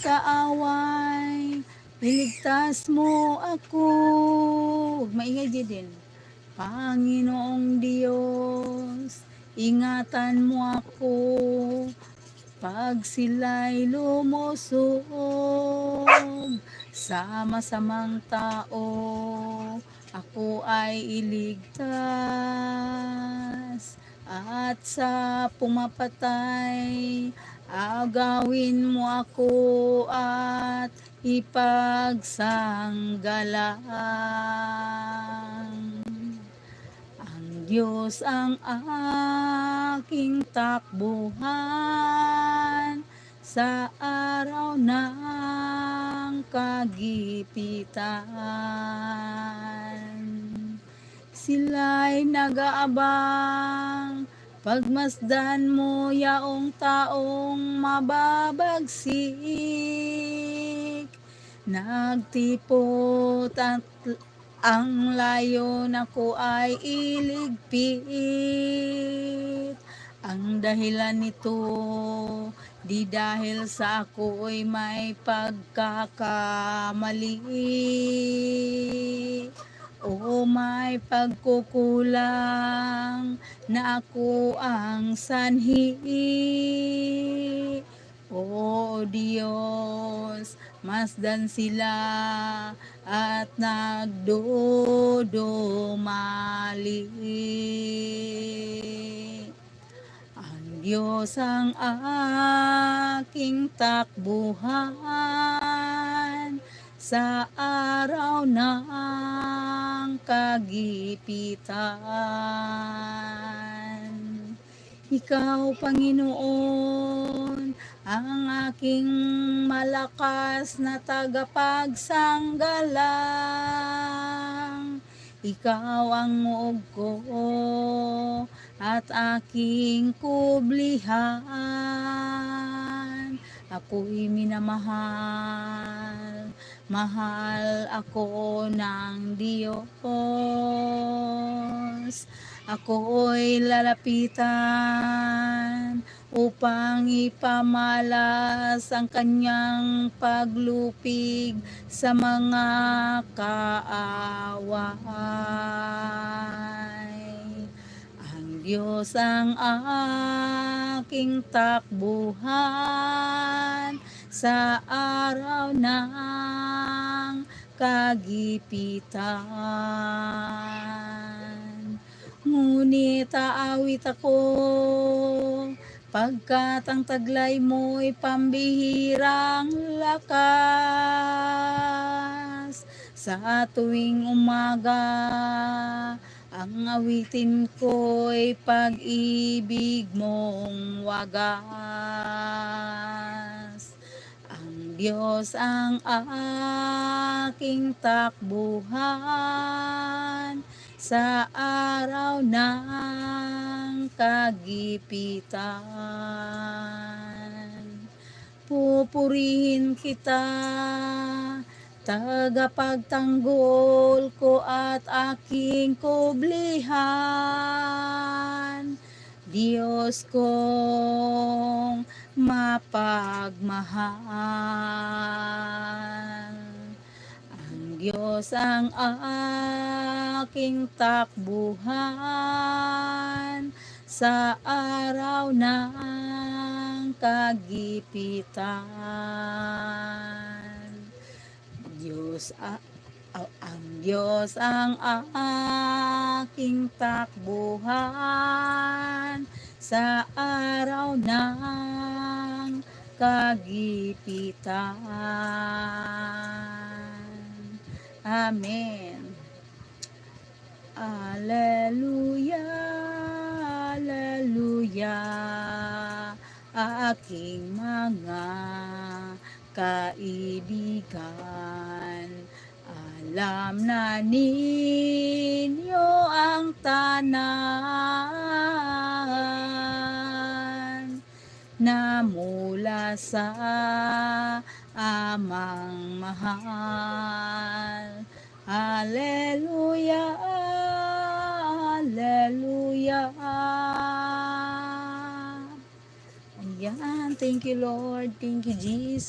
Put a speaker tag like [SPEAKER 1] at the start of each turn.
[SPEAKER 1] kaaway, iligtas mo ako. Huwag maingay di din. Panginoong Diyos, ingatan mo ako pag sila'y lumusog sa masamang tao, ako ay iligtas at sa pumapatay, agawin mo ako at ipagsanggalang. Ang Diyos ang aking takbuhan sa araw ng kagipitan. Sila'y nag-aabang Pagmasdan mo yaong taong mababagsik. Nagtipot at ang layon ako ay iligpit. Ang dahilan nito di dahil sa ako'y may pagkakamali o may pagkukulang na ako ang sanhi. O Diyos, masdan sila at nagdodumali. Ang Diyos ang aking takbuhan sa araw ng kagipitan. Ikaw, Panginoon, ang aking malakas na tagapagsanggalang. Ikaw ang muog ko at aking kublihan. Ako'y minamahal, mahal ako ng Diyos. Ako'y lalapitan upang ipamalas ang kanyang paglupig sa mga kaaway. Ang Diyos ang aking takbuhan sa araw ng kagipitan. Ngunit aawit ako pagkat ang taglay mo'y pambihirang lakas. Sa tuwing umaga, ang awitin ko'y pag-ibig mong wagas. Diyos ang aking takbuhan sa araw ng kagipitan. Pupurihin kita, tagapagtanggol ko at aking kublihan. Diyos kong mapagmahal. Ang Diyos ang aking takbuhan sa araw ng kagipitan. Diyos a- a- ang Diyos ang aking takbuhan sa araw ng kagipitan. Amen. Aleluya, aleluya, aking mga kaibigan. Alam na ninyo ang tanan na mula sa amang mahal. Hallelujah, hallelujah. Ayan, thank you Lord, thank you Jesus.